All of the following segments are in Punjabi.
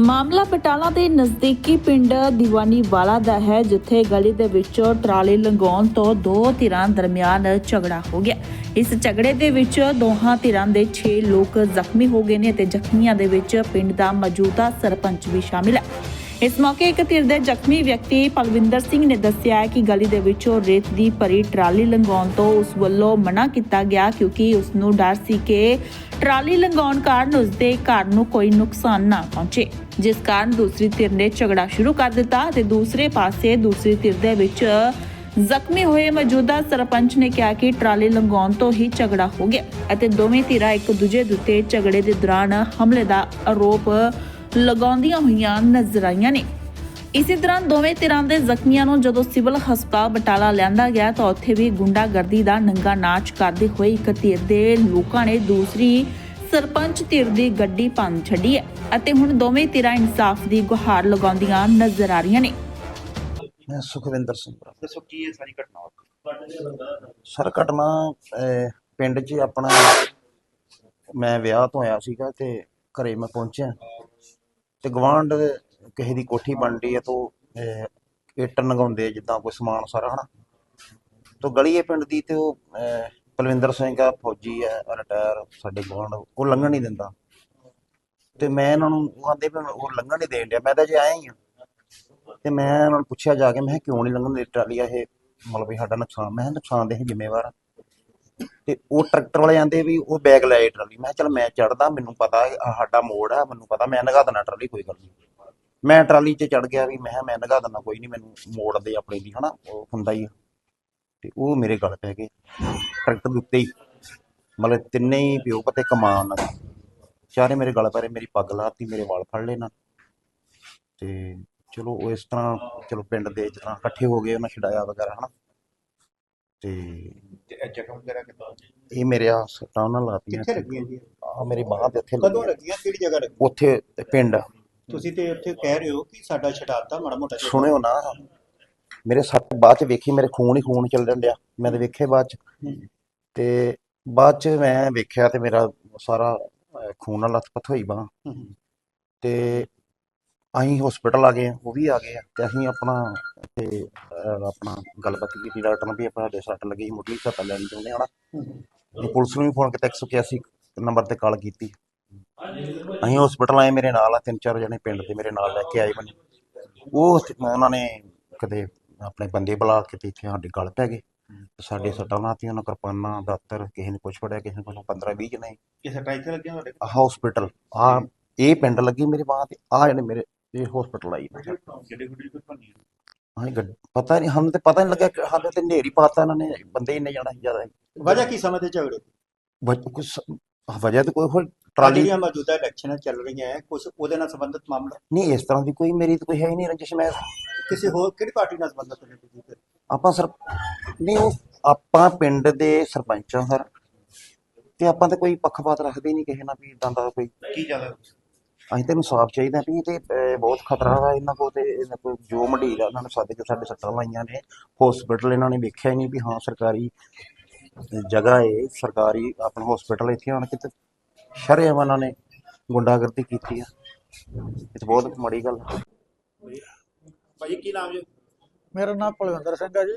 ਮਾਮਲਾ ਬਟਾਲਾ ਦੇ ਨਜ਼ਦੀਕੀ ਪਿੰਡ ਦੀਵਾਨੀਵਾਲਾ ਦਾ ਹੈ, ਜਿੱਥੇ ਗਲੀ ਦੇ ਵਿੱਚੋਂ ਟਰਾਲੀ ਲੰਘਾਉਣ ਤੋਂ ਦੋ ਧਿਰਾਂ ਦਰਮਿਆਨ ਝਗੜਾ ਹੋ ਗਿਆ। ਇਸ ਝਗੜੇ ਦੇ ਵਿੱਚ ਦੋਹਾਂ ਧਿਰਾਂ ਦੇ 6 ਲੋਕ ਜ਼ਖਮੀ ਹੋ ਗਏ ਨੇ ਤੇ ਜ਼ਖਮੀਆਂ ਦੇ ਵਿੱਚ ਪਿੰਡ ਦਾ ਮੌਜੂਦਾ ਸਰਪੰਚ ਵੀ ਸ਼ਾਮਿਲ ਹੈ। ਇਸ ਮੌਕੇ ਇੱਕ ਧਿਰ ਦੇ ਜ਼ਖਮੀ ਵਿਅਕਤੀ ਪਲਵਿੰਦਰ ਸਿੰਘ ਨੇ ਦੱਸਿਆ ਕਿ ਗਲੀ ਦੇ ਵਿੱਚੋਂ ਰੇਤ ਦੀ ਭਰੀ ਟਰਾਲੀ ਲੰਘਾਉਣ ਤੋਂ ਉਸ ਵੱਲੋਂ ਮਨਾ ਕੀਤਾ ਗਿਆ ਕਿਉਂਕਿ ਉਸ ਨੂੰ ਡਰ ਸੀ ਕਿ ਟਰਾਲੀ ਲੰਘਾਉਣ ਕਾਰਨ ਉਸ ਦੇ ਘਰ ਨੂੰ ਕੋਈ ਨੁਕਸਾਨ ਨਾ ਪਹੁੰਚੇ, ਜਿਸ ਕਾਰਨ ਦੂਸਰੀ ਧਿਰ ਨੇ ਝਗੜਾ ਸ਼ੁਰੂ ਕਰ ਦਿੱਤਾ ਤੇ ਦੂਸਰੇ ਪਾਸੇ ਦੂਸਰੀ ਧਿਰ ਦੇ ਵਿੱਚ ਜ਼ਖਮੀ ਹੋਏ ਮੌਜੂਦਾ ਸਰਪੰਚ ਨੇ ਕਿਹਾ ਕਿ ਟਰਾਲੀ ਲੰਘਾਉਣ ਤੋਂ ਹੀ ਝਗੜਾ ਹੋ ਗਿਆ ਅਤੇ ਦੋਵੇਂ ਧਿਰਾਂ ਇੱਕ ਦੂਜੇ ਦੇ ਉੱਤੇ ਝਗੜੇ ਦੇ ਦੌਰਾਨ ਹਮਲੇ ਦਾ ਆਰੋਪ ਲਗਾਉਂਦੀਆਂ ਹੋਈਆਂ ਨਜ਼ਰ ਆਈਆਂ ਨੇ। ਇਸੇ ਦੌਰਾਨ ਦੋਵੇਂ ਧਿਰਾਂ ਦੇ ਜ਼ਖਮੀਆਂ ਨੂੰ ਜਦੋਂ ਸਿਵਲ ਹਸਪਤਾਲ ਬਟਾਲਾ ਲਿਆਂਦਾ ਗਿਆ ਤਾਂ ਉੱਥੇ ਵੀ ਗੁੰਡਾਗਰਦੀ ਦਾ ਨੰਗਾ ਨਾਚ ਕਰਦੇ ਹੋਏ ਇੱਕ ਧਿਰ ਦੇ ਲੋਕਾਂ ਨੇ ਦੂਸਰੀ ਸਰਪੰਚ ਧਿਰ ਦੀ ਗੱਡੀ ਭੰਨ ਛੱਡੀ ਹੈ ਅਤੇ ਹੁਣ ਦੋਵੇਂ ਧਿਰਾਂ ਇਨਸਾਫ ਦੀ ਗੁਹਾਰ ਲਗਾਉਂਦੀਆਂ ਨਜ਼ਰ ਆ ਰਹੀਆਂ ਨੇ। ਮੈਂ ਸੁਖਵਿੰਦਰ ਸਿੰਘ ਦੱਸੋ ਕੀ ਹੈ ਸਾਰੀ ਘਟਨਾ ਸਰ ਘਟਨਾ ਅਹ, ਪਿੰਡ 'ਚ ਆਪਣਾ ਮੈਂ ਵਿਆਹ ਤੋਂ ਆਇਆ ਸੀਗਾ ਤੇ ਘਰੇ ਮੈਂ ਪਹੁੰਚਿਆ। ਤੇ ਗਵਾਂਢ ਕਿਸੇ ਦੀ ਕੋਠੀ ਬਣਦੀ ਹੈ ਤੋਂ ਇੱਟ ਨਗਾਉਂਦੇ ਜਿੱਦਾਂ ਕੋਈ ਸਮਾਨ ਸਾਰਾ, ਹਨਾ? ਤੋਂ ਗਲੀ ਪਿੰਡ ਦੀ ਤੇ ਉਹ ਪਲਵਿੰਦਰ ਸਿੰਘ ਆ, ਫੌਜੀ ਹੈ ਰਿਟਾਇਰ, ਸਾਡੇ ਗਵਾਂਢ ਉਹ ਲੰਘਣ ਨਹੀਂ ਦਿੰਦਾ। ਤੇ ਮੈਂ ਇਹਨਾਂ ਨੂੰ ਉਹ ਆਂਦੇ ਵੀ ਉਹ ਲੰਘਣ ਨਹੀਂ ਦੇਣ ਡਿਆ, ਮੈਂ ਤਾਂ ਜੇ ਆਇਆ ਹੀ ਆ। ਤੇ ਮੈਂ ਉਹਨਾਂ ਨੂੰ ਪੁੱਛਿਆ ਜਾ ਕੇ, ਮੈਂ ਕਿਹਾ ਕਿਉਂ ਨਹੀਂ ਲੰਘਣ ਦੇ, ਟਰਾਲੀ ਆ ਇਹ, ਮਤਲਬ ਵੀ ਸਾਡਾ ਨੁਕਸਾਨ, ਮੈਂ ਕਿਹਾ ਨੁਕਸਾਨ ਦੇ ਜ਼ਿੰਮੇਵਾਰ ਆ। ਤੇ ਉਹ ਟਰੈਕਟਰ ਵਾਲੇ ਆਂਦੇ ਵੀ ਉਹ ਬੈਗ ਲੈ ਆਏ ਟਰਾਲੀ। ਮੈਂ ਕਿਹਾ ਚੱਲ ਮੈਂ ਚੜਦਾ ਮੈਨੂੰ ਪਤਾ ਆਹ ਸਾਡਾ ਮੋੜ ਆ, ਮੈਨੂੰ ਪਤਾ, ਮੈਂ ਨਗਾ ਦੇਣਾ ਟਰਾਲੀ, ਕੋਈ ਗੱਲ ਨਹੀਂ ਮੈਂ ਟਰਾਲੀ 'ਚ ਚੜ ਗਿਆ ਵੀ ਮੈਂ ਕਿਹਾ ਮੈਂ ਨਗਾ ਦੇਣਾ ਕੋਈ ਨਹੀਂ ਮੈਨੂੰ ਮੋੜ ਦੇ ਆਪਣੇ ਦੀ ਹਨਾ, ਉਹ ਹੁੰਦਾ ਹੀ ਆ। ਤੇ ਉਹ ਮੇਰੇ ਗਲ ਪੈ ਗਏ ਟਰੈਕਟਰ ਦੇ ਉੱਤੇ ਹੀ। ਮਤਲਬ ਤਿੰਨੇ ਹੀ ਪਿਓ ਪਤੇ ਕਮਾਨ ਚਾਰੇ ਮੇਰੇ ਗਲ ਪੈ ਰਹੇ, ਮੇਰੀ ਪੱਗ ਲਾਤੀ, ਮੇਰੇ ਵਾਲ ਫੜ ਲਏ ਨਾ। ਤੇ ਚਲੋ ਉਹ ਇਸ ਤਰ੍ਹਾਂ, ਚਲੋ ਪਿੰਡ ਦੇ ਜਿਸ ਤਰ੍ਹਾਂ ਇਕੱਠੇ ਹੋ ਗਏ, ਉਹਨਾਂ ਛਡਾਇਆ ਵਗੈਰਾ, ਹਨਾ। ਤੇ ਜ਼ਖਮ ਵਗੈਰਾ ਕਿੱਦਾਂ ਇਹ ਮੇਰੇ ਆ ਸੱਟਾਂ ਉਹਨਾਂ ਲਾਤੀਆਂ ਕਿੱਥੇ ਲੱਗੀਆਂ ਜੀ? ਆ ਮੇਰੀ ਬਾਹ ਤੇ ਇੱਥੇ ਕਦੋਂ ਲੱਗੀ ਲੱਗੀਆਂ? ਕਿਹੜੀ ਜਗ੍ਹਾ ਲੱਗੀ ਉੱਥੇ ਪਿੰਡ। ਤੁਸੀਂ ਤੇ ਉੱਥੇ ਕਹਿ ਰਹੇ ਹੋ ਕਿ ਸਾਡਾ ਛਡਾਤਾ ਮਾੜਾ ਮੋਟਾ ਜਿਹਾ। ਸੁਣਿਓ ਨਾ। ਮੇਰੇ ਸੱਟ ਬਾਅਦ ਚ ਵੇਖੀ ਮੇਰੇ ਖੂਨ ਹੀ ਖੂਨ ਚੱਲਣ ਡਿਆ। ਮੈਂ ਤੇ ਵੇਖੇ ਬਾਅਦ ਚ। ਹੂੰ। ਤੇ ਬਾਅਦ ਚ ਮੈਂ ਵੇਖਿਆ ਤੇ ਮੇਰਾ ਸਾਰਾ ਅਹ, ਖੂਨ ਨਾਲ ਲੱਥਪੱਥ ਹੋਈ ਬਾਂਹ। ਹੂੰ। ਤੇ ਅਸੀਂ ਹਸਪੀਟਲ ਆ ਗਏ ਉਹ ਵੀ ਆ ਗਏ ਆ ਤੇ ਅਸੀਂ ਆਪਣਾ ਤੇ ਅਹ, ਆਪਣਾ ਗੱਲਬਾਤ ਕੀਤੀ ਡਾਕਟਰ ਨਾਲ ਵੀ ਆਪਾਂ ਸਾਡੇ ਸੱਟ ਲੱਗੀ ਮੁੱਢਲੀ ਸੱਟ ਲੈਣੀ ਚਾਹੁੰਦੇ ਹਾਂ ਨਾ। ਤੇ ਪੁਲਿਸ ਨੂੰ ਵੀ ਫੋਨ ਕੀਤਾ 181 ਨੰਬਰ ਤੇ ਕਾਲ ਕੀਤੀ। ਅਸੀਂ ਹਸਪੀਟਲ ਆਏ ਮੇਰੇ ਨਾਲ ਆ ਤਿੰਨ ਚਾਰ ਜਣੇ ਪਿੰਡ ਦੇ ਮੇਰੇ ਨਾਲ ਲੈ ਕੇ ਆਏ ਮੈਨੂੰ ਉਹ ਉੱਥੇ- ਉਹਨਾਂ ਨੇ ਕਦੇ ਆਪਣੇ ਬੰਦੇ ਬੁਲਾ ਕੇ ਤੇ ਇੱਥੇ ਸਾਡੇ ਗਲ ਪੈ ਗਏ ਤੇ ਸਾਡੇ ਸੱਟਾਂ ਲਾਤੀਆਂ ਉਹਨਾਂ ਕਿਰਪਾਨਾਂ ਦਾਤਰ ਕਿਸੇ ਨੇ ਕੁਛ ਫੜਿਆ ਕਿਸੇ ਨੇ ਕੁਛ 15 20 ਜਣੇ। ਸੱਟਾਂ ਇੱਥੇ ਲੱਗੀਆਂ ਤੁਹਾਡੇ ਹਸਪੀਟਲ ਆ ਇਹ ਪਿੰਡ ਲੱਗੀ ਮੇਰੇ ਬਾਹ ਤੇ ਆ ਜਿਹੜੇ ਮੇਰੇ ਇਹ ਹਸਪੀਟਲ ਆਈ ਜਿਹੜੇ ਗੁੱਡੀ ਕੋਈ ਭੰਨੀ ਹਾਂ ਗੱਡ ਪਤਾ ਨਹੀਂ ਸਾਨੂੰ ਤੇ ਪਤਾ ਨਹੀਂ ਲੱਗਿਆ ਕਿ ਸਾਡੇ ਤੇ ਨੇਰੀ ਪਾਤਾ ਇਹਨਾਂ ਨੇ ਬੰਦੇ ਇੰਨੇ ਜਾਣਾ ਸੀ ਜ਼ਿਆਦਾ। ਵਜ੍ਹਾ ਕੀ ਸਮਝਦੇ ਝਗੜੇ? ਵਜ- ਕੁਛ ਵਜ੍ਹਾ ਤੇ ਕੋਈ ਹੋਰ ਟਰਾਲੀ ਦੀਆਂ ਮੌਜੂਦਾ ਇਲੈਕਸ਼ਨਾਂ ਚੱਲ ਰਹੀਆਂ ਹੈ ਕੁਝ ਉਹਦੇ ਨਾਲ ਸੰਬੰਧਿਤ ਮਾਮਲਾ? ਨਹੀਂ ਇਸ ਤਰ੍ਹਾਂ ਦੀ ਕੋਈ ਮੇਰੀ ਤਾਂ ਕੋਈ ਹੈ ਹੀ ਨਹੀਂ ਰੰਜਿਸ਼ ਮੈਂ। ਕਿਸੇ ਹੋਰ ਕਿਹੜੀ ਪਾਰਟੀ ਨਾਲ ਸੰਬੰਧਿਤ ਫਿਰ? ਆਪਾਂ ਸਰ ਨਹੀਂ ਉਹ ਆਪਾਂ ਪਿੰਡ ਦੇ ਸਰਪੰਚ ਸਰ। ਤੇ ਆਪਾਂ ਤੇ ਕੋਈ ਪੱਖਪਾਤ ਰੱਖਦੇ ਨਹੀਂ ਕਿਸੇ ਨਾਲ ਵੀ ਇਦਾਂ ਦਾ ਕੋਈ। ਕੀ ਜ਼ਿਆਦਾ? ਅਸੀਂ ਤੇ ਇਨਸਾਫ ਚਾਹੀਦਾ ਵੀ ਤੇ ਬਹੁਤ ਖਤਰਾ ਵਾ ਇਹਨਾਂ ਕੋਲ ਤੇ ਇਹਨਾਂ ਕੋਲ ਜੋ ਮੰਡੀਰ ਆ ਉਹਨਾਂ ਨੇ ਸਾਡੇ ਕੇ ਸਾਡੇ ਸੱਟਾਂ ਲਾਈਆਂ ਨੇ ਹਸਪੀਟਲ ਇਹਨਾਂ ਨੇ ਵੇਖਿਆ ਹੀ ਨਹੀਂ ਵੀ ਹਾਂ ਸਰਕਾਰੀ ਜਗ੍ਹਾ ਏ ਸਰਕਾਰੀ ਆਪਣਾ ਹਸਪੀਟਲ ਇੱਥੇ ਆਣ ਕੇ ਤੇ ਸ਼ਰੇਆਮ ਨੇ ਗੁੰਡਾਗਰਦੀ ਕੀਤੀ ਆ। ਇਹ ਤਾਂ ਬਹੁਤ ਮਾੜੀ ਗੱਲ ਆ। ਭਾਈ ਕੀ ਨਾਮ ਜੀ? ਮੇਰਾ ਨਾਮ ਕੁਲਵਿੰਦਰ ਸਿੰਘ ਹੈ ਜੀ।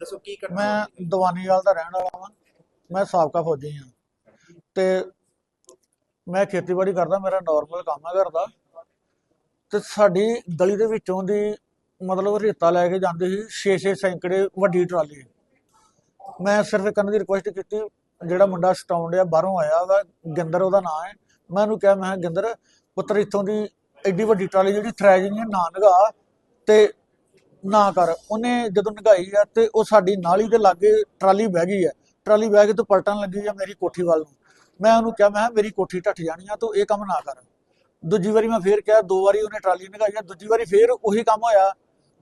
ਦੱਸੋ ਕੀ ਘਟਨਾ ਮੈਂ ਦਵਾਨੀਵਾਲ ਦਾ ਰਹਿਣ ਵਾਲਾ ਹਾਂ ਮੈਂ ਸਾਬਕਾ ਫੌਜੀ ਹਾਂ ਤੇ ਮੈਂ ਖੇਤੀਬਾੜੀ ਕਰਦਾ ਮੇਰਾ ਨਾਰਮਲ ਕੰਮ ਹੈ ਘਰ ਦਾ। ਤੇ ਸਾਡੀ ਗਲੀ ਦੇ ਵਿੱਚੋਂ ਦੀ ਮਤਲਬ ਰੇਤਾ ਲੈ ਕੇ ਜਾਂਦੀ ਸੀ 6-6 ਸੈਂਕੜੇ ਵੱਡੀ ਟਰਾਲੀ। ਮੈਂ ਸਿਰਫ ਇੱਕ ਦੀ ਰਿਕੁਐਸਟ ਕੀਤੀ ਜਿਹੜਾ ਮੁੰਡਾ ਸਟਾਉਂਡ ਆ ਬਾਹਰੋਂ ਆਇਆ ਵਾ ਗਿੰਦਰ ਉਹਦਾ ਨਾਮ ਹੈ। ਮੈਂ ਉਹਨੂੰ ਕਿਹਾ ਮੈਂ ਕਿਹਾ, ਗਿੰਦਰ ਪੁੱਤਰ ਇੱਥੋਂ ਦੀ ਐਡੀ ਵੱਡੀ ਟਰਾਲੀ ਜਿਹੜੀ ਥਰੈਜ ਹੈ, ਨਾ ਨਗਾ ਤੇ ਨਾ ਕਰ। ਉਹਨੇ ਜਦੋਂ ਨਗਾਈ ਆ ਤੇ ਉਹ ਸਾਡੀ ਨਾਲੀ ਦੇ ਲਾਗੇ ਟਰਾਲੀ ਬਹਿ ਗਈ ਹੈ ਟਰਾਲੀ ਬਹਿ ਕੇ ਤੋਂ ਪਲਟਣ ਲੱਗੀ ਆ ਮੇਰੀ ਕੋਠੀ ਵੱਲ ਨੂੰ। ਮੈਂ ਉਹਨੂੰ ਕਿਹਾ, ਮੈਂ ਕਿਹਾ, ਮੇਰੀ ਕੋਠੀ ਢੱਠ ਜਾਣੀ ਆ, ਤੂੰ ਇਹ ਕੰਮ ਨਾ ਕਰ। ਦੂਜੀ ਵਾਰੀ ਮੈਂ ਫੇਰ ਕਿਹਾ, ਦੋ ਵਾਰੀ ਉਹਨੇ ਟਰਾਲੀ ਨਗਾਈ ਦੂਜੀ ਵਾਰੀ ਫੇਰ ਉਹੀ ਕੰਮ ਹੋਇਆ।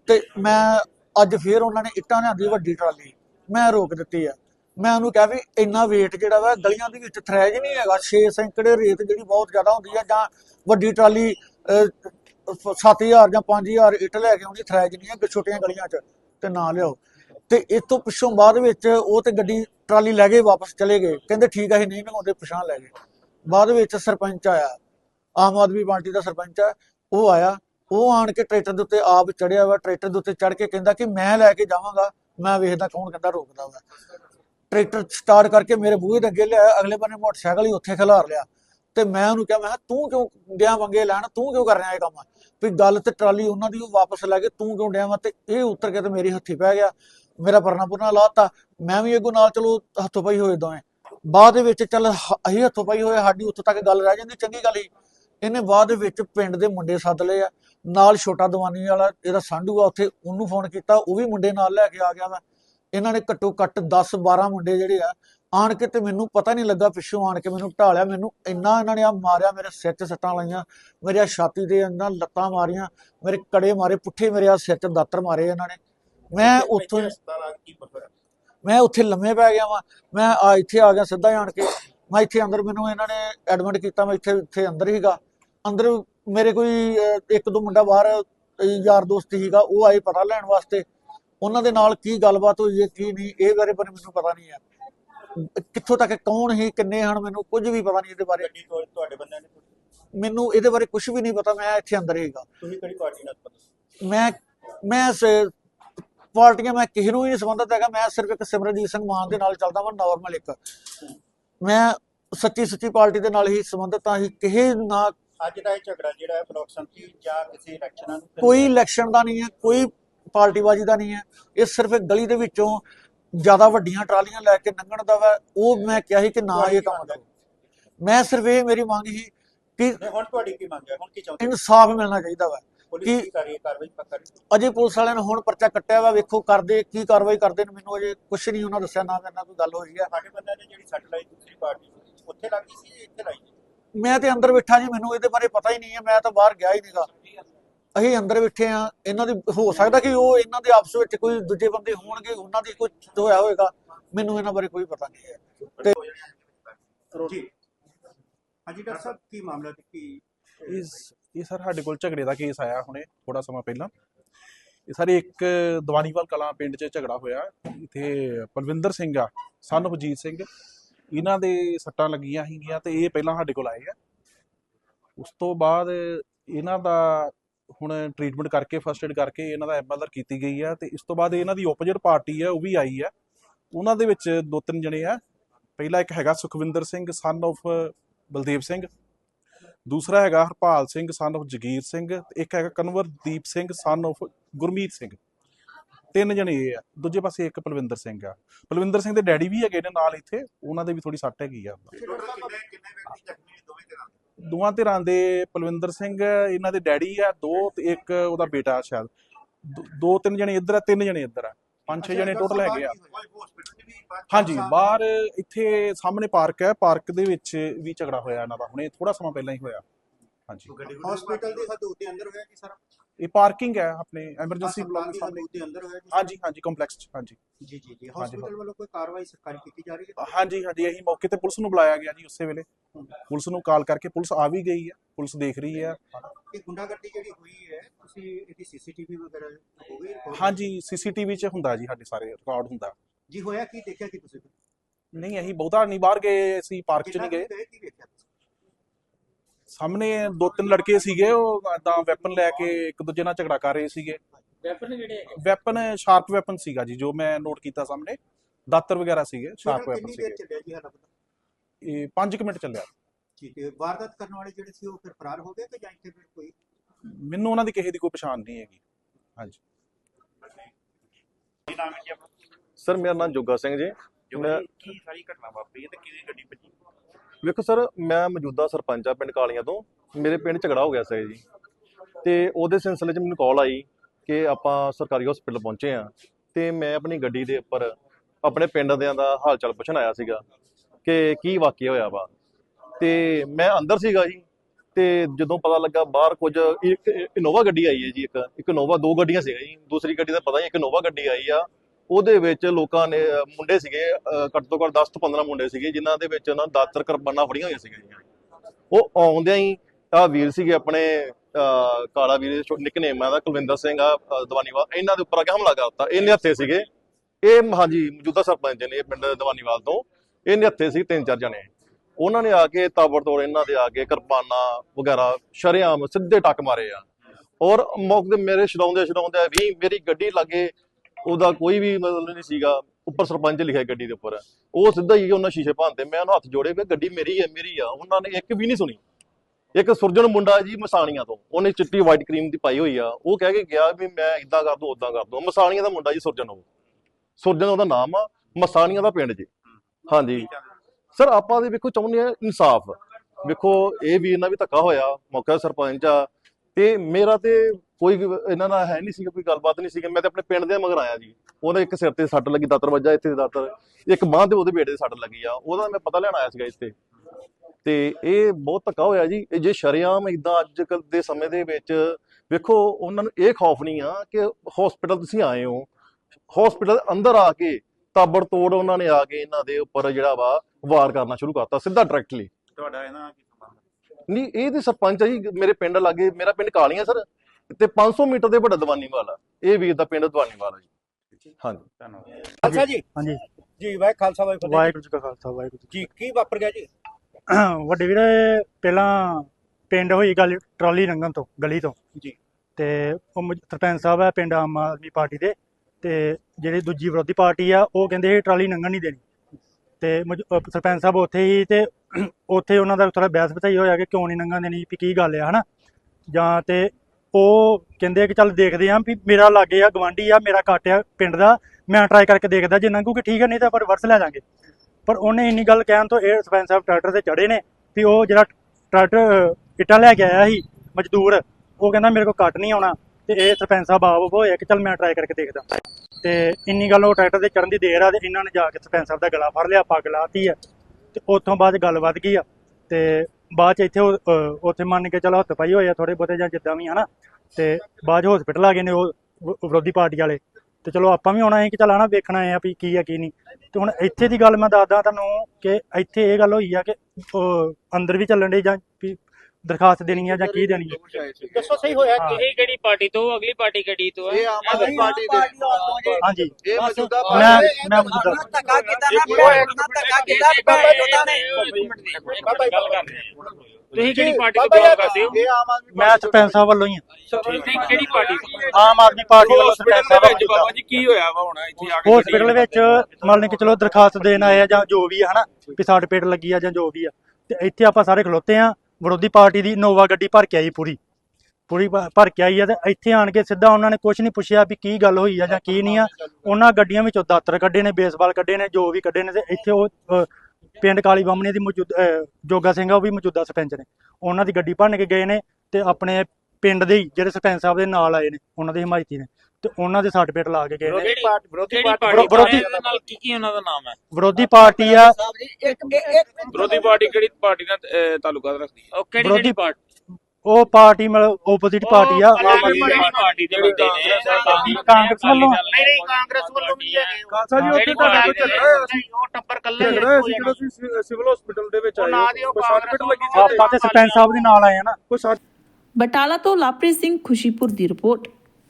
ਤੇ ਮੈਂ ਅੱਜ ਫੇਰ ਉਹਨਾਂ ਨੇ ਇੱਟਾਂ ਲਿਆਂਦੀ, ਵੱਡੀ ਟਰਾਲੀ। ਮੈਂ ਰੋਕ ਦਿੱਤੀ ਆ। ਮੈਂ ਉਹਨੂੰ ਕਿਹਾ ਵੀ ਇੰਨਾ weight ਜਿਹੜਾ ਵਾ, ਗਲੀਆਂ ਦੇ ਵਿੱਚ ਥਰੈਜ ਨਹੀਂ ਹੈਗਾ। 6 ਸੈਂਕੜੇ ਰੇਤ ਜਿਹੜੀ ਬਹੁਤ ਜ਼ਿਆਦਾ ਹੁੰਦੀ ਆ, ਜਾਂ ਵੱਡੀ ਟਰਾਲੀ 7000 ਜਾਂ 5000 ਇੱਟ ਲੈ ਕੇ ਆਉਣੀ ਥਰੈਜ ਨਹੀਂ ਹੈ ਛੋਟੀਆਂ ਗਲੀਆਂ 'ਚ। ਤੇ ਨਾ ਲਿਆਓ। ਤੇ ਇਸ ਤੋਂ ਪਿੱਛੋਂ ਬਾਅਦ ਵਿੱਚ ਉਹ ਤੇ ਗੱਡੀ ਟਰਾਲੀ ਲੈ ਗਏ, ਵਾਪਸ ਚਲੇ ਗਏ। ਕਹਿੰਦੇ ਠੀਕ ਆ, ਅਸੀਂ ਨਹੀਂ ਮੰਗਾਉਂਦੇ, ਪਛਾਣ ਲੈ ਗਏ। ਬਾਅਦ ਵਿੱਚ ਸਰਪੰਚ ਆਇਆ। ਆਮ ਆਦਮੀ ਪਾਰਟੀ ਦਾ ਸਰਪੰਚ ਹੈ ਉਹ ਆਇਆ। ਉਹ ਆਣ ਕੇ ਟਰੈਕਟਰ ਦੇ ਉੱਤੇ ਆਪ ਚੜਿਆ ਵਾ। ਟਰੈਕਟਰ ਦੇ ਉੱਤੇ ਚੜ ਕੇ ਕਹਿੰਦਾ ਕਿ ਮੈਂ ਲੈ ਕੇ ਜਾਵਾਂਗਾ। ਮੈਂ ਵੇਖਦਾ ਕੌਣ ਕਹਿੰਦਾ ਰੋਕਦਾ ਵਾ। ਟਰੈਕਟਰ ਸਟਾਰਟ ਕਰਕੇ ਮੇਰੇ ਬੂਹੇ ਦੇ ਅੱਗੇ ਲਿਆ। ਅਗਲੇ ਬੰਨੇ ਮੋਟਰਸਾਈਕਲ ਹੀ ਉੱਥੇ ਖਿਲਾਰ ਲਿਆ। ਤੇ ਮੈਂ ਉਹਨੂੰ ਕਿਹਾ, ਮੈਂ ਕਿਹਾ, ਤੂੰ ਕਿਉਂ ਡਿਆ ਮੰਗੇ ਲੈਣ? ਤੂੰ ਕਿਉਂ ਕਰ ਰਿਹਾ ਇਹ ਕੰਮ? ਵੀ ਗੱਲ ਤੇ ਟਰਾਲੀ ਉਹਨਾਂ ਦੀ ਉਹ ਵਾਪਸ ਲੈ ਕੇ ਤੂੰ ਕਿਉਂ ਡਿਆ ਵਾ? ਤੇ ਇਹ ਉਤਰ ਕੇ ਤੇ ਮੇਰੀ ਹੱਥੀ ਪੈ ਗਿਆ। ਮੇਰਾ ਪਰਨਾ ਪੁਰਨਾ ਲਾਤਾ। ਮੈਂ ਵੀ ਅੱਗੋਂ ਨਾਲ ਚਲੋ ਹੱਥੋਂ ਪਾਈ ਹੋਏ ਦੋਵੇਂ। ਬਾਅਦ ਦੇ ਵਿੱਚ ਚੱਲ ਅਸੀਂ ਹੱਥੋਂ ਪਾਈ ਹੋਏ, ਸਾਡੀ ਉੱਥੋਂ ਤੱਕ ਗੱਲ ਰਹਿ ਜਾਂਦੀ, ਚੰਗੀ ਗੱਲ ਹੀ ਇਹਨੇ ਬਾਅਦ ਦੇ ਵਿੱਚ ਪਿੰਡ ਦੇ ਮੁੰਡੇ ਸੱਦ ਲਏ ਆ। ਨਾਲ ਛੋਟਾ ਦਵਾਨੀ ਵਾਲਾ, ਇਹਦਾ ਸਾਂਢੂ ਆ, ਉੱਥੇ ਉਹਨੂੰ ਫੋਨ ਕੀਤਾ, ਉਹ ਵੀ ਮੁੰਡੇ ਨਾਲ ਲੈ ਕੇ ਆ ਗਿਆ ਵਾ। ਇਹਨਾਂ ਨੇ ਘੱਟੋ ਘੱਟ 10 12 ਮੁੰਡੇ ਜਿਹੜੇ ਆ, ਆਣ ਕੇ ਤੇ ਮੈਨੂੰ ਪਤਾ ਨਹੀਂ ਲੱਗਾ ਪਿੱਛੋਂ ਆਣ ਕੇ ਮੈਨੂੰ ਢਾਲਿਆ, ਮੈਨੂੰ ਇੰਨਾ ਇਹਨਾਂ ਨੇ ਆ ਮਾਰਿਆ, ਮੇਰੇ ਸਿਰ 'ਚ ਸੱਟਾਂ ਲਾਈਆਂ, ਮੇਰੇ ਆਹ ਛਾਤੀ ਤੇ ਇਹਨਾਂ ਲੱਤਾਂ ਮਾਰੀਆਂ, ਮੇਰੇ ਕੜੇ ਮਾਰੇ, ਪੁੱਠੇ ਮੇਰੇ ਆ ਸਿਰ 'ਚ ਦਾਤਰ ਮਾਰੇ ਇਹਨਾਂ ਨੇ। ਮੈਂ ਉੱਥੋਂ ਮੈਂ ਉੱਥੇ ਲੰਮੇ ਪੈ ਗਿਆ ਵਾਂ। ਮੈਂ ਆ ਇੱਥੇ ਆ ਗਿਆ ਸਿੱਧਾ ਜਾਣ ਕੇ। ਮੈਂ ਇੱਥੇ ਅੰਦਰ ਮੈਨੂੰ ਇਹਨਾਂ ਨੇ ਐਡਮਿਟ ਕੀਤਾ ਮੈਂ ਇੱਥੇ ਇੱਥੇ ਅੰਦਰ ਹੀਗਾ ਅੰਦਰ ਮੇਰੇ ਕੋਈ ਇੱਕ ਦੋ ਮੁੰਡਾ ਬਾਹਰ ਯਾਰ ਦੋਸਤ ਹੀਗਾ ਉਹ ਆਏ ਪਤਾ ਲੈਣ ਵਾਸਤੇ। ਉਹਨਾਂ ਦੇ ਨਾਲ ਕੀ ਗੱਲਬਾਤ ਹੋਈ ਹੈ ਕੀ ਨਹੀਂ ਇਹ ਬਾਰੇ ਪਰ ਮੈਨੂੰ ਪਤਾ ਨਹੀਂ ਹੈ। ਕਿੱਥੋਂ ਤੱਕ ਕੌਣ ਹੀ ਕਿੰਨੇ ਹਨ ਮੈਨੂੰ ਕੁਝ ਵੀ ਪਤਾ ਨਹੀਂ ਇਹਦੇ ਬਾਰੇ। ਤੁਹਾਡੇ ਬੰਦਿਆਂ ਨੇ ਮੈਨੂੰ ਇਹਦੇ ਬਾਰੇ ਕੁਝ ਵੀ ਨਹੀਂ ਪਤਾ ਮੈਂ ਇੱਥੇ ਅੰਦਰ ਹੀਗਾ ਤੁਸੀਂ ਕਿਹੜੀ ਪਾਰਟੀ ਨਾਲ ਸੰਬੰਧਿਤ ਮੈਂ ਮੈਂ ਪਾਰਟੀਆਂ ਮੈਂ ਕਿਸੇ ਨੂੰ ਹੀ ਨਹੀਂ ਸੰਬੰਧਤ ਹੈਗਾ। ਮੈਂ ਸਿਰਫ ਇੱਕ ਸਿਮਰਨਜੀਤ ਸਿੰਘ ਮਾਨ ਦੇ ਨਾਲ ਚੱਲਦਾ ਵਾਂ ਨਾਰਮਲ ਇੱਕ। ਮੈਂ ਸੱਚੀ ਸੱਚੀ ਪਾਰਟੀ ਦੇ ਨਾਲ ਹੀ ਸੰਬੰਧਤ ਹਾਂ। ਹੀ ਕਿਸੇ ਨਾ ਅੱਜ ਦਾ ਇਹ ਝਗੜਾ ਜਿਹੜਾ ਹੈ ਬਲਾਕ ਸੰਮਤੀ ਜਾਂ ਕਿਸੇ ਇਲੈਕਸ਼ਨਾਂ ਨੂੰ ਕੋਈ ਇਲੈਕਸ਼ਨ ਦਾ ਨਹੀਂ ਹੈ ਕੋਈ ਪਾਰਟੀਬਾਜ਼ੀ ਦਾ ਨਹੀਂ ਹੈ। ਇਹ ਸਿਰਫ ਇੱਕ ਗਲੀ ਦੇ ਵਿੱਚੋਂ ਜ਼ਿਆਦਾ ਵੱਡੀਆਂ ਟਰਾਲੀਆਂ ਲੈ ਕੇ ਲੰਘਣ ਦਾ ਵਾ। ਉਹ ਮੈਂ ਕਿਹਾ ਸੀ ਕਿ ਨਾ ਇਹ ਕੰਮ ਕਰੋ। ਮੈਂ ਸਿਰਫ ਇਹ ਮੇਰੀ ਮੰਗ ਸੀ ਕਿ ਹੁਣ ਤੁਹਾਡੀ ਕੀ ਮੰਗ ਹੈ? ਹੁਣ ਕੀ ਚਾਹੁੰਦੇ? ਇਨਸਾਫ ਮਿਲਣਾ ਚਾਹੀਦਾ ਵਾ। ਪੁਲਿਸ ਕੀ- ਕੀ ਕਰ ਰਹੀ ਹੈ ਕਾਰਵਾਈ ਪੱਕਾ ਰਹੀ ਹੈ? ਅਜੇ ਪੁਲਿਸ ਵਾਲਿਆਂ ਨੇ ਹੁਣ ਪਰਚਾ ਕੱਟਿਆ ਵਾ ਵੇਖੋ ਕਰਦੇ ਕੀ ਕਾਰਵਾਈ ਕਰਦੇ ਨੇ ਮੈਨੂੰ ਅਜੇ ਕੁਝ ਨਹੀਂ ਉਹਨਾਂ ਦੱਸਿਆ ਨਾ ਮੇਰੇ ਨਾਲ ਕੋਈ ਗੱਲ ਹੋਈ ਹੈ ਤੁਹਾਡੇ ਬੰਦਿਆਂ ਨੇ ਜਿਹੜੀ ਸੱਟ ਲਾਈ ਦੂਸਰੀ ਪਾਰਟੀ ਨੂੰ, ਉੱਥੇ ਲੱਗੀ ਸੀ ਇੱਥੇ ਲਾਈ? ਮੈਂ ਤੇ ਅੰਦਰ ਬੈਠਾ ਜੀ ਮੈਨੂੰ ਇਹਦੇ ਬਾਰੇ ਪਤਾ ਹੀ ਨਹੀਂ ਹੈ ਮੈਂ ਤਾਂ ਬਾਹਰ ਗਿਆ ਹੀ ਨਹੀਂਗਾ। ਅਸੀਂ ਅੰਦਰ ਬੈਠੇ ਆ ਇਹਨਾਂ ਦੀ ਹੋ ਸਕਦਾ ਕਿ ਉਹ ਇਹਨਾਂ ਦੇ ਆਪਸ ਵਿੱਚ ਕੋਈ ਦੂਜੇ ਬੰਦੇ ਹੋਣਗੇ ਉਹਨਾਂ ਦੀ ਕੁਝ ਹੋਇਆ ਹੋਵੇਗਾ ਮੈਨੂੰ ਇਹਨਾਂ ਬਾਰੇ ਕੋਈ ਪਤਾ ਨਹੀਂ ਹੈ। ਤੇ ਜੀ ਹਾਂਜੀ ਡਾਕਟਰ ਸਾਹਿਬ ਕੀ ਮਾਮਲਾ ਤੇ ਕੀ ਇਸ ਇਹ ਸਰ ਸਾਡੇ ਕੋਲ ਝਗੜੇ ਦਾ ਕੇਸ ਆਇਆ ਹੁਣੇ ਥੋੜਾ ਸਮਾਂ ਪਹਿਲਾਂ। ਇਹ ਸਾਰੇ ਇੱਕ ਦਵਾਨੀਵਾਲ ਕਲਾਂ ਪਿੰਡ 'ਚ ਝਗੜਾ ਹੋਇਆ। ਇੱਥੇ ਪਲਵਿੰਦਰ ਸਿੰਘ ਆ, ਸਨ of ਸਿੰਘ। ਇਹਨਾਂ ਦੇ ਸੱਟਾਂ ਲੱਗੀਆਂ ਸੀਗੀਆਂ ਤੇ ਇਹ ਪਹਿਲਾਂ ਸਾਡੇ ਕੋਲ ਆਏ ਆ। ਉਸ ਤੋਂ ਬਾਅਦ ਇਹਨਾਂ ਦਾ ਹੁਣ ਟ੍ਰੀਟਮੈਂਟ ਕਰਕੇ ਫਸਟ ਏਡ ਕਰਕੇ ਇਹਨਾਂ ਦਾ ਐਮਐਲਆਰ ਕੀਤੀ ਗਈ ਆ ਤੇ ਇਸ ਤੋਂ ਬਾਅਦ ਇਹਨਾਂ ਦੀ ਓਪੋਜਿਟ ਪਾਰਟੀ ਆ, ਉਹ ਵੀ ਆਈ ਆ। ਉਹਨਾਂ ਦੇ ਵਿੱਚ ਦੋ ਤਿੰਨ ਜਣੇ ਆ। ਪਹਿਲਾ ਇੱਕ ਹੈਗਾ ਸੁਖਵਿੰਦਰ ਸਿੰਘ ਸਨ of ਬਲਦੇਵ ਸਿੰਘ। ਦੂਸਰਾ ਹੈਗਾ ਹਰਪਾਲ ਸਿੰਘ ਸਨ of ਜਗੀਰ ਸਿੰਘ ਇੱਕ ਹੈਗਾ ਕਨਵਰਦੀਪ ਸਿੰਘ ਸਨ of ਗੁਰਮੀਤ ਸਿੰਘ। ਤਿੰਨ ਜਣੇ ਇਹ ਆ, ਦੂਜੇ ਪਾਸੇ ਇੱਕ ਪਲਵਿੰਦਰ ਸਿੰਘ ਆ। ਪਲਵਿੰਦਰ ਸਿੰਘ ਦੇ ਡੈਡੀ ਵੀ ਹੈਗੇ ਨੇ ਨਾਲ ਇੱਥੇ, ਉਹਨਾਂ ਦੇ ਵੀ ਥੋੜੀ ਸੱਟ ਹੈਗੀ ਆ। ਦੋਵਾਂ ਧਿਰਾਂ ਦੇ ਪਲਵਿੰਦਰ ਸਿੰਘ, ਇਹਨਾਂ ਦੇ ਡੈਡੀ ਆ, ਦੋ ਤੇ ਇੱਕ ਉਹਦਾ ਬੇਟਾ ਸ਼ਾਇਦ। ਦੋ ਤਿੰਨ ਜਣੇ ਇੱਧਰ ਆ, ਤਿੰਨ ਜਣੇ ਇੱਧਰ ਆ। ਪੰਜ ਛੇ ਜਣੇ ਟੋਟਲ ਹੈਗੇ ਆ। ਹਾਂਜੀ ਬਾਹਰ ਇੱਥੇ ਸਾਹਮਣੇ ਪਾਰਕ ਹੈ ਪਾਰਕ ਦੇ ਵਿੱਚ ਵੀ ਝਗੜਾ ਹੋਇਆ ਇਹਨਾਂ ਦਾ। ਹੁਣੇ ਥੋੜਾ ਸਮਾਂ ਪਹਿਲਾਂ ਹੀ ਹੋਇਆ। ਹਾਂਜੀ। ਹਸਪੀਟਲ ਦੀ ਹਦੂਦ ਦੇ ਅੰਦਰ ਹੋਇਆ ਜੀ ਸਾਰਾ? ਇਹ ਪਾਰਕਿੰਗ ਹੈ ਆਪਣੇ ਐਮਰਜੈਂਸੀ ਬਲਾਕ ਦੀ ਸਾਹਮਣੇ। ਦੇ ਅੰਦਰ ਹੋਇਆ ਜੀ ਹਾਂਜੀ ਹਾਂਜੀ ਕੰਪਲੈਕਸ ਚ ਹਾਂਜੀ। ਜੀ ਜੀ ਜੀ। ਹਸਪੀਟਲ ਵੱਲੋਂ ਕੋਈ ਕਾਰਵਾਈ ਸਰਕਾਰੀ ਕੀਤੀ ਜਾ ਰਹੀ ਹੈ? ਹਾਂਜੀ ਹਾਂਜੀ ਇਹੀ ਮੌਕੇ ਤੇ ਪੁਲਿਸ ਨੂੰ ਬੁਲਾਇਆ ਗਿਆ ਜੀ ਉਸੇ ਵੇਲੇ। ਪੁਲਿਸ ਨੂੰ ਕਾਲ ਕਰਕੇ ਪੁਲਿਸ ਆ ਵੀ ਗਈ ਹੈ। ਪੁਲਿਸ ਦੇਖ ਰਹੀ ਹੈ ਇਹ ਗੁੰਡਾਗਰਦੀ ਜਿਹੜੀ ਹੋਈ ਹੈ ਤੁਸੀਂ ਇਹਦੀ ਸੀਸੀਟੀਵੀ ਵਗੈਰਾ ਹੋ ਗਈ? ਹਾਂਜੀ ਸੀਸੀਟੀਵੀ 'ਚ ਹੁੰਦਾ ਜੀ ਸਾਡੇ ਸਾਰੇ ਰਿਕਾਰਡ ਹੁੰਦਾ। ਜੀ ਹੋਇਆ ਕੀ ਦੇਖਿਆ ਕੀ ਤੁਸੀਂ? ਨਹੀਂ ਅਸੀਂ ਬਹੁਤਾ ਨਹੀਂ ਬਾਹਰ ਗਏ ਅਸੀਂ ਪਾਰਕ 'ਚ ਨਹੀਂ ਗਏ। ਕੁ ਵੇਖਿਆ ਸਾਹਮਣੇ ਦੋ ਤਿੰਨ ਲੜਕੇ ਸੀਗੇ ਉਹ ਏਦਾਂ ਵੈਪਨ ਲੈ ਕੇ ਇੱਕ ਦੂਜੇ ਨਾਲ ਝਗੜਾ ਕਰ ਰਹੇ ਸੀਗੇ। ਵੈਪਨ ਜਿਹੜੇ ਵੈਪਨ ਸ਼ਾਰਪ ਵੈਪਨ ਸੀਗਾ ਜੀ ਜੋ ਮੈਂ ਨੋਟ ਕੀਤਾ ਸਾਹਮਣੇ। ਦਾਤਰ ਵਗੈਰਾ ਸੀਗੇ ਸ਼ਾਰਪ ਵੈਪਨ ਕਿੰਨੀ ਦੇਰ ਸੀਗੇ। ਚੱਲਿਆ ਜੀ ਹਾਲਾ ਪਤਾ? ਇਹ 5 ਮਿੰਟ ਚੱਲਿਆ। ਠੀਕ ਹੈ ਵਾਰਦਾਤ ਕਰਨ ਵਾਲੇ ਜਿਹੜੇ ਸੀ ਉਹ ਫਿਰ ਫਰਾਰ ਹੋ ਗਏ ਕਿ ਜਾਂ ਇੱਥੇ ਫਿਰ ਕੋਈ ਮੈਨੂੰ ਉਹਨਾਂ ਦੀ ਕਿਸੇ ਦੀ ਕੋਈ ਪਛਾਣ ਨਹੀਂ ਹੈਗੀ। ਹਾਂਜੀ। ਕੀ ਨਾਮ ਹੈ ਜੀ ਆਪਣਾ? ਸਰ ਮੇਰਾ ਨਾਮ ਜੋਗਾ ਸਿੰਘ ਜੀ। ਮੈਂ ਕੀ ਸਾਰੀ ਘਟਨਾ ਵਾਪਰੀ ਹੈ ਤੇ ਕਿਹਦੀ ਗੱਡੀ ਵੱਜੀ ਵੇਖੋ ਸਰ ਮੈਂ ਮੌਜੂਦਾ ਸਰਪੰਚ ਆ ਪਿੰਡ ਕਾਲੀਆਂ ਤੋਂ। ਮੇਰੇ ਪਿੰਡ ਝਗੜਾ ਹੋ ਗਿਆ ਸੀ ਜੀ। ਤੇ ਉਹਦੇ ਸਿਲਸਿਲੇ 'ਚ ਮੈਨੂੰ ਕਾਲ ਆਈ ਕਿ ਆਪਾਂ ਸਰਕਾਰੀ ਹਸਪੀਟਲ ਪਹੁੰਚੇ ਆ ਤੇ ਮੈਂ ਆਪਣੀ ਗੱਡੀ ਦੇ ਉੱਪਰ ਆਪਣੇ ਪਿੰਡ ਦਿਆਂ ਦਾ ਹਾਲ ਚਾਲ ਪੁੱਛਣ ਆਇਆ ਸੀਗਾ ਕਿ ਕੀ ਵਾਕਿਆ ਹੋਇਆ ਵਾ। ਤੇ ਮੈਂ ਅੰਦਰ ਸੀਗਾ ਜੀ ਤੇ ਜਦੋਂ ਪਤਾ ਲੱਗਾ ਬਾਹਰ ਕੁਝ ਇੱਕ ਇਨੋਵਾ ਗੱਡੀ ਆਈ ਹੈ ਜੀ ਇੱਕ ਇੱਕ ਇਨੋਵਾ ਦੋ ਗੱਡੀਆਂ ਸੀਗੀਆਂ ਜੀ ਦੂਸਰੀ ਗੱਡੀ ਦਾ ਪਤਾ ਨਹੀਂ ਇੱਕ ਇਨੋਵਾ ਗੱਡੀ ਆਈ ਆ ਉਹਦੇ ਵਿੱਚ ਲੋਕਾਂ ਨੇ ਮੁੰਡੇ ਸੀਗੇ ਘੱਟ ਤੋਂ ਘੱਟ 10 ਤੋਂ 15 ਮੁੰਡੇ ਸੀਗੇ ਜਿਨ੍ਹਾਂ ਦੇ ਵਿੱਚ ਨਾ ਦਾਤਰ ਕਰਬਾਨਾ ਫੜੀਆਂ ਹੋਈਆਂ ਸੀਗੀਆਂ ਉਹ ਆਉਂਦਿਆਂ ਹੀ ਆ ਵੀਰ ਸੀਗੇ ਆਪਣੇ ਅਹ, ਕਾਲਾ ਵੀਰ ਨਿਕਨੇਮ ਆ ਦਾ ਕੁਲਵਿੰਦਰ ਸਿੰਘ ਆ ਅਹ, ਇਹਨਾਂ ਦੇ ਉੱਪਰ ਆ ਕੇ ਹਮਲਾ ਕਰਤਾ ਇਹਨੇ ਹੱਥੇ ਸੀਗੇ ਇਹ ਹਾਂਜੀ ਮੌਜੂਦਾ ਸਰਪੰਚ ਨੇ ਪਿੰਡ ਦੀਵਾਨੀਵਾਲ ਤੋਂ ਇਹਨੇ ਹੱਥੇ ਸੀ ਤਿੰਨ ਚਾਰ ਜਣੇ। ਉਹਨਾਂ ਨੇ ਆ ਕੇ ਤਾਬੜਤੋੜ ਇਹਨਾਂ ਦੇ ਆ ਕੇ ਕਿਰਪਾਨਾਂ ਵਗੈਰਾ ਸ਼ਰੇਆਮ ਸਿੱਧੇ ਟੱਕ ਮਾਰੇ ਆ। ਔਰ ਮੌਕੇ ਤੇ ਮੇਰੇ ਛਡਾਉਂਦੇ ਛਡਾਉਂਦੇ ਵੀ ਮੇਰੀ ਗੱਡੀ ਲੱਗੇ ਉਹਦਾ ਕੋਈ ਵੀ ਮਤਲਬ ਨਹੀਂ ਸੀਗਾ ਉੱਪਰ ਸਰਪੰਚ ਲਿਖਿਆ ਗੱਡੀ ਦੇ ਉੱਪਰ। ਉਹ ਸਿੱਧਾ ਹੀ ਉਹਨਾਂ ਸ਼ੀਸ਼ੇ ਭੰਨਤੇ ਮੈਂ ਉਹਨੂੰ ਹੱਥ ਜੋੜੇ ਵੀ ਗੱਡੀ ਮੇਰੀ ਹੈ ਮੇਰੀ ਆ। ਉਹਨਾਂ ਨੇ ਇੱਕ ਵੀ ਨਹੀਂ ਸੁਣੀ। ਇੱਕ ਸੁਰਜਣ ਮੁੰਡਾ ਜੀ ਮਸਾਣੀਆਂ ਤੋਂ ਉਹਨੇ ਚਿੱਟੀ ਵਾਈਟ ਕਰੀਮ ਦੀ ਪਾਈ ਹੋਈ ਆ। ਉਹ ਕਹਿ ਕੇ ਗਿਆ ਵੀ ਮੈਂ ਇਦਾਂ ਕਰ ਦੂੰ ਉਦਾਂ ਕਰ ਦੂੰ। ਮਸਾਣੀਆਂ ਦਾ ਮੁੰਡਾ ਜੀ ਸੁਰਜਣ ਉਹ। ਸੁਰਜਣ ਉਹਦਾ ਨਾਮ ਆ ਮਸਾਣੀਆਂ ਦਾ ਪਿੰਡ ਜੀ। ਹਾਂਜੀ। ਸਰ, ਆਪਾਂ ਦੇ ਵੇਖੋ, ਚਾਹੁੰਦੇ ਆ ਇਨਸਾਫ। ਵੇਖੋ, ਇਹ ਵੀ ਇਹਨਾਂ ਵੀ ਧੱਕਾ ਹੋਇਆ, ਮੌਕਾ ਸਰਪੰਚ ਆ। ਤੇ ਮੇਰਾ ਤੇ ਕੋਈ ਇਹਨਾਂ ਨਾਲ ਹੈ ਨਹੀਂ ਸੀਗਾ, ਕੋਈ ਗੱਲਬਾਤ ਨਹੀਂ ਸੀ ਮੈਂ ਤੇ ਆਪਣੇ ਪਿੰਡ ਦੇ ਮਗਰ ਆਇਆ ਜੀ। ਉਹਦੇ ਇੱਕ ਸਿਰ ਤੇ ਸੱਟ ਲੱਗੀ, ਦਾਤਰ ਵੱਜਾ ਇੱਥੇ ਦਾਤਰ। ਇੱਕ ਬਾਂਹ ਤੇ ਉਹਦੇ ਬੇਟੇ ਦੇ ਸੱਟ ਲੱਗੀ ਆ। ਉਹਦਾ ਮੈਂ ਪਤਾ ਲੈਣ ਆਇਆ ਸੀਗਾ ਇੱਥੇ। ਤੇ ਇਹ ਬਹੁਤ ਧੱਕਾ ਹੋਇਆ ਜੀ। ਇਹ ਜੇ ਸ਼ਰੇਆਮ ਇਦਾਂ ਅੱਜ ਕੱਲ ਦੇ ਸਮੇਂ ਦੇ ਵਿੱਚ, ਵੇਖੋ, ਉਹਨਾਂ ਨੂੰ ਇਹ ਖੌਫ ਨਹੀਂ ਆ ਕਿ ਹਸਪੀਟਲ ਤੁਸੀਂ ਆਏ ਹੋ। ਹਸਪੀਟਲ ਅੰਦਰ ਆ ਕੇ ਤਾਬੜ ਤੋੜ ਉਹਨਾਂ ਨੇ ਆ ਕੇ ਇਹਨਾਂ ਦੇ ਉੱਪਰ ਜਿਹੜਾ ਵਾ ਵਾਰ ਕਰਨਾ ਸ਼ੁਰੂ ਕਰਤਾ ਸਿੱਧਾ ਡਾਇਰੈਕਟਲੀ ਤੁਹਾਡਾ ਇਹਨਾਂ ਕੀ ਸੰਬੰਧ? ਨਹੀਂ ਇਹ ਤੇ ਸਰਪੰਚ ਆ ਜੀ ਮੇਰੇ ਪਿੰਡ ਲਾਗੇ ਮੇਰਾ ਪਿੰਡ ਕਾਲੀਆਂ ਸਰ ਤੇ 500 ਮੀਟਰ ਦੇ ਵੱਡਾ ਦੀਵਾਨੀਵਾਲ ਆ। ਇਹ ਵੀਰ ਦਾ ਪਿੰਡ ਦੀਵਾਨੀਵਾਲ ਆ ਜੀ। ਹਾਂਜੀ। ਧੰਨਵਾਦ। ਅੱਛਾ ਜੀ? ਹਾਂਜੀ। ਜੀ ਵਾਹਿ ਖਾਲਸਾ ਵਾਹਿ ਫਤਿਹ। ਵਾਹਿਗੁਰੂ ਜੀ ਕਾ ਖਾਲਸਾ ਵਾਹਿਗੁਰੂ ਜੀ ਕੀ ਵਾਪਰ ਗਿਆ ਜੀ? ਵੱਡੇ ਵੀਰੇ ਪਹਿਲਾਂ ਪਿੰਡ ਹੋਈ ਗੱਲ ਟਰਾਲੀ ਲੰਘਣ ਤੋਂ ਗਲੀ ਤੋਂ। ਜੀ। ਤੇ ਸਰਪੰਚ ਸਾਹਿਬ ਹੈ ਪਿੰਡ ਆਮ ਆਦਮੀ ਪਾਰਟੀ ਦੇ। ਤੇ ਜਿਹੜੀ ਦੂਜੀ ਵਿਰੋਧੀ ਪਾਰਟੀ ਆ, ਉਹ ਕਹਿੰਦੇ ਇਹ ਟਰਾਲੀ ਲੰਘਣ ਨਹੀਂ ਦੇਣੀ। ਤੇ ਮੁਜ- ਸਰਪੰਚ ਸਾਹਿਬ ਉੱਥੇ ਹੀ ਤੇ ਉੱਥੇ ਉਹਨਾਂ ਦਾ ਥੋੜਾ ਬਹਿਸ ਬਤਾਈ ਹੋਇਆ ਕਿ ਕਿਉਂ ਨਹੀਂ ਲੰਘਣ ਦੇਣੀ, ਵੀ ਕੀ ਗੱਲ ਆ, ਹਨਾ? ਜਾਂ ਤੇ ਉਹ ਕਹਿੰਦੇ ਕਿ ਚੱਲ ਦੇਖਦੇ ਆਂ ਵੀ ਮੇਰਾ ਲਾਗੇ ਆ ਗਵਾਂਢੀ ਆ, ਮੇਰਾ ਕੱਟ ਆ ਪਿੰਡ ਦਾ, ਮੈਂ ਟਰਾਈ ਕਰਕੇ ਦੇਖਦਾ ਜੇ ਲੰਘੂਗੀ ਠੀਕ ਹੈ ਨਹੀਂ ਤਾਂ ਆਪਾਂ ਵਰਸ ਲੈ ਜਾਾਂਗੇ। ਪਰ ਉਹਨੇ ਇੰਨੀ ਗੱਲ ਕਹਿਣ ਤੋਂ ਇਹ ਸਰਪੰਚ ਸਾਹਿਬ ਟਰੈਕਟਰ ਤੇ ਚੜੇ ਨੇ ਵੀ ਉਹ ਜਿਹੜਾ ਟਰੈਕਟਰ ਇੱਟਾਂ ਲੈ ਕੇ ਆਇਆ ਸੀ ਮਜ਼ਦੂਰ, ਉਹ ਕਹਿੰਦਾ ਮੇਰੇ ਕੋਲ ਕੱਟ ਨਹੀਂ ਆਉਣਾ। ਤੇ ਇਹ ਸਰਪੰਚ ਸਾਹਿਬ ਆਪ ਹੋਇਆ ਕਿ ਚੱਲ ਮੈਂ ਟਰਾਈ ਕਰਕੇ ਦੇਖਦਾ। ਤੇ ਇੰਨੀ ਗੱਲ ਉਹ ਟਰੈਕਟਰ ਦੇ ਚੜਨ ਦੀ ਦੇਰ ਆ ਤੇ ਇਹਨਾਂ ਨੇ ਜਾ ਕੇ ਸਰਪੰਚ ਸਾਹਿਬ ਦਾ ਗਲਾ ਫੜ ਲਿਆ, ਪੱਗ ਲਾਤੀ ਆ ਤੇ ਉੱਥੋਂ ਬਾਅਦ ਗੱਲ ਵੱਧ ਗਈ ਆ ਤੇ ਬਾਅਦ ਚ ਇੱਥੇ ਉੱਥੇ ਮੰਨ ਕੇ ਚਲੋ ਹੱਥ ਪਾਈ ਹੋਏ ਆ ਥੋੜੇ ਬਹੁਤੇ ਜਾਂ ਜਿੱਦਾਂ ਵੀ, ਹਨਾ? ਤੇ ਬਾਅਦ ਚ ਹਸਪੀਟਲ ਆ ਗਏ ਨੇ ਉਹ ਵਿਰੋਧੀ ਪਾਰਟੀ ਵਾਲੇ। ਤੇ ਚਲੋ ਆਪਾਂ ਵੀ ਆਉਣਾ ਹੈ ਕਿ ਚੱਲ ਆਣਾ ਵੇਖਣਾ ਆ ਵੀ ਕੀ ਆ ਕੀ ਨਹੀਂ। ਤੇ ਹੁਣ ਇੱਥੇ ਦੀ ਗੱਲ ਮੈਂ ਦੱਸਦਾ ਤੁਹਾਨੂੰ ਕਿ ਇੱਥੇ ਇਹ ਗੱਲ ਹੋਈ ਆ ਕਿ ਅੰਦਰ ਵੀ ਚੱਲਣ ਦੇ ਜਾਂ ਦਰਖਾਸਤ ਦੇਣੀ ਆ ਜਾਂ ਕੀ ਦੇਣੀ ਆ? ਦੱਸੋ ਸਹੀ ਹੋਇਆ ਹਾਂ। ਤੁਸੀਂ ਕਿਹੜੀ ਪਾਰਟੀ ਤੋਂ ਹੋ? ਅਗਲੀ ਪਾਰਟੀ ਕਿਹੜੀ ਤੋਂ ਹੈ? ਇਹ ਆਮ ਆਦਮੀ ਪਾਰਟੀ ਦੇ ਹਾਂਜੀ। ਇਹ ਮੌਜੂਦਾ ਮੈਂ ਮੈਂ ਮੌਜੂਦਾ ਧੱਕਾ ਕੀਤਾ ਨਾ ਭੈਣ ਨਾਲ ਧੱਕਾ ਕੀਤਾ ਬਾਬਾ ਜੋਧਾ ਨੇ ਗੱਲ ਕਰਦੇ ਹਾਂ। ਤੁਸੀਂ ਕਿਹੜੀ ਪਾਰਟੀ ਤੋਂ ਬਾਬਾ ਬਿਲੋਂਗ ਜੀ, ਕਰਦੇ ਹੋ ਇਹ ਆਮ ਆਦਮੀ ਮੈਂ ਸਰਪੰਚ ਸਾਹਿਬ ਵੱਲੋਂ ਹੀ ਆ ਤੁਸੀਂ ਕਿਹੜੀ ਪਾਰਟੀ ਤੋਂ? ਆਮ ਆਦਮੀ ਪਾਰਟੀ ਵੱਲੋਂ ਸਰਪੰਚ ਸਾਹਿਬ ਬਾਬਾ ਜੀ ਕੀ ਹੋਇਆ ਵਾ ਹੁਣ? ਇੱਥੇ ਆ ਕੇ ਹਸਪੀਟਲ ਵਿੱਚ ਮੰਨ ਕੇ ਚਲੋ ਦਰਖਾਸਤ ਦੇਣ ਆਏ ਆ ਜਾਂ ਜੋ ਵੀ ਆ ਹਨਾ? ਵੀ ਸੱਟ ਪੇਟ ਲੱਗੀ ਆ ਜਾਂ ਜੋ ਵੀ ਆ। ਤੇ ਇੱਥੇ ਆਪਾਂ ਸਾਰੇ ਖਲੋਤੇ ਆ। ਵਿਰੋਧੀ ਪਾਰਟੀ ਦੀ ਨੋਵਾ ਗੱਡੀ ਭਰ ਕੇ ਆਈ ਪੂਰੀ। ਪੂਰੀ ਭ- ਭਰ ਕੇ ਆਈ ਆ ਤੇ ਇੱਥੇ ਆਣ ਕੇ ਸਿੱਧਾ ਉਹਨਾਂ ਨੇ ਕੁਝ ਨਹੀਂ ਪੁੱਛਿਆ ਵੀ ਕੀ ਗੱਲ ਹੋਈ ਆ ਜਾਂ ਕੀ ਨਹੀਂ ਆ। ਉਹਨਾਂ ਗੱਡੀਆਂ ਵਿੱਚੋਂ ਦਾਤਰ ਕੱਢੇ ਨੇ ਬੇਸਬਾਲ ਕੱਢੇ ਨੇ ਜੋ ਵੀ ਕੱਢੇ ਨੇ ਤੇ ਇੱਥੇ ਉਹ ਅ, ਪਿੰਡ ਕਾਲੀ ਬਾਮਣੀ ਦੀ ਮੌਜੂਦਾ ਅ, ਜੋਗਾ ਸਿੰਘ ਆ ਉਹ ਵੀ ਮੌਜੂਦਾ ਸਰਪੰਚ ਨੇ। ਉਹਨਾਂ ਦੀ ਗੱਡੀ ਭੰਨ ਕੇ ਗਏ ਨੇ ਤੇ ਆਪਣੇ ਪਿੰਡ ਦੇ ਹੀ ਜਿਹੜੇ ਸਰਪੰਚ ਸਾਹਿਬ ਦੇ ਨਾਲ ਆਏ ਨੇ ਉਹਨਾਂ ਦੇ ਹਿਮਾਇਤੀ ਨੇ। ਤੇ ਉਹਨਾਂ ਦੇ ਸੱਟ ਪੇਟ ਲਾ ਕੇ ਗਏ ਨੇ। ਪਾਰਟੀ ਵਿਰੋਧੀ ਕਿਹੜੀ ਪਾਰਟੀ ਪਾਰਟੀ ਵਿਰੋਧੀ- ਦੇ ਨਾਲ ਕੀ ਕੀ ਉਹਨਾਂ ਦਾ ਨਾਮ ਹੈ? ਵਿਰੋਧੀ ਪਾਰਟੀ ਆ। ਸਾਹਿਬ ਜੀ ਇੱਕ ਇੱਕ- ਇੱਕ ਵਿਰੋਧੀ ਪਾਰਟੀ ਕਿਹੜੀ ਪਾਰਟੀ ਨਾਲ ਅਹ, ਤਾਲੁਕਾਤ ਰੱਖਦੀ ਹੈ? ਉਹ ਕਿਹੜੀ ਵਿਰੋਧੀ ਕਿਹੜੀ ਪਾਰਟੀ? ਉਹ ਪਾਰਟੀ ਮਤਲਬ ਆਪੋਜ਼ਿਟ ਪਾਰਟੀ ਆ। ਉਹ ਕਿਹੜੀ ਪਾਰਟੀ ਦੇ ਬੰਦੇ ਨੇ। ਕਾਂਗਰਸ ਵੱਲੋਂ ਨਹੀਂ ਨਹੀਂ ਕਾਂਗਰਸ ਵੱਲੋਂ ਵੀ ਹੈਗੇ ਉਹ। ਖਾਲਸਾ ਜੀ ਉੱਥੇ ਤੁਹਾਡਾ ਪਾਰਟੀ ਕੋਈ? ਝਗੜਾ ਹੋਇਆ ਸੀ ਉਹ ਟੱਬਰ ਕੱਲੇ ਝਗੜਾ ਹੋਇਆ ਸੀ ਤੁਸੀਂ ਸਿਵਲ ਹਸਪੀਟਲ ਦੇ ਵਿੱਚ ਉਹ ਆਏ ਨਾ ਦੀ ਉਹ ਕੋਈ ਸੱਟ ਪੇਟ ਕਾਂਗਰਸ ਲੱਗੀ ਸੀ ਆਪਾਂ ਤੇ ਸਰਪੰਚ ਸਾਹਿਬ ਦੇ ਨਾਲ ਆਏ ਆ ਨਾ। ਕੋਈ ਸੱਟ ਬਟਾਲਾ ਤੋਂ ਲਾਪ੍ਰੀਤ ਸਿੰਘ ਖੁਸ਼ੀਪੁਰ ਦੀ ਰਿਪੋਰਟ।